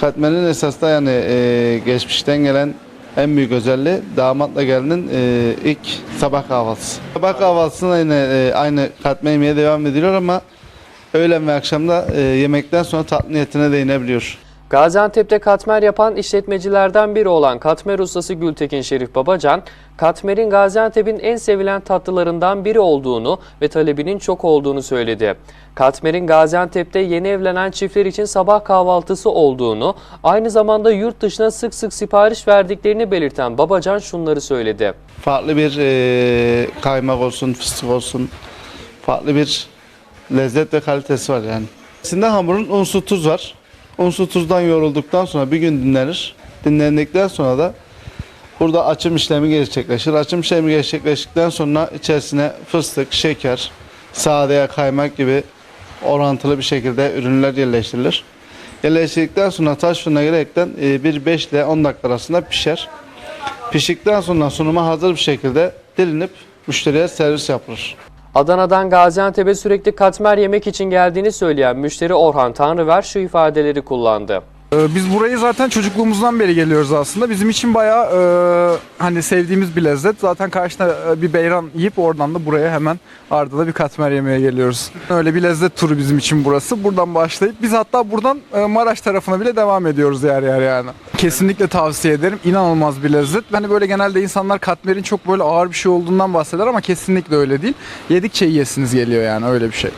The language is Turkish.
Katmer'in esas da yani e, geçmişten gelen en büyük özelliği damatla gelinin e, ilk sabah kahvaltısı. Sabah kahvaltısına yine e, aynı katmer yemeye devam ediliyor ama öğlen ve akşamda e, yemekten sonra tatlı niyetine değinebiliyor. Gaziantep'te katmer yapan işletmecilerden biri olan katmer ustası Gültekin Şerif Babacan, katmerin Gaziantep'in en sevilen tatlılarından biri olduğunu ve talebinin çok olduğunu söyledi. Katmerin Gaziantep'te yeni evlenen çiftler için sabah kahvaltısı olduğunu, aynı zamanda yurt dışına sık sık sipariş verdiklerini belirten Babacan şunları söyledi. Farklı bir e, kaymak olsun, fıstık olsun, farklı bir lezzet ve kalitesi var yani. İçinde hamurun un su tuz var. Un su tuzdan yorulduktan sonra bir gün dinlenir. Dinlendikten sonra da burada açım işlemi gerçekleşir. Açım işlemi gerçekleştikten sonra içerisine fıstık, şeker, sade kaymak gibi orantılı bir şekilde ürünler yerleştirilir. Yerleştirdikten sonra taş fırına girerekten e, bir 5 ile 10 dakika arasında pişer. Piştikten sonra sunuma hazır bir şekilde dilinip müşteriye servis yapılır. Adana'dan Gaziantep'e sürekli katmer yemek için geldiğini söyleyen müşteri Orhan Tanrıver şu ifadeleri kullandı. Ee, Biz burayı zaten çocukluğumuzdan beri geliyoruz aslında. Bizim için bayağı e, hani sevdiğimiz bir lezzet. Zaten karşına e, bir beyran yiyip oradan da buraya hemen ardında bir katmer yemeye geliyoruz. Öyle bir lezzet turu bizim için burası. Buradan başlayıp biz hatta buradan e, Maraş tarafına bile devam ediyoruz yer yer yani. Kesinlikle tavsiye ederim. İnanılmaz bir lezzet. Hani böyle genelde insanlar katmerin çok böyle ağır bir şey olduğundan bahseder ama kesinlikle öyle değil. Yedikçe yiyesiniz geliyor yani öyle bir şey.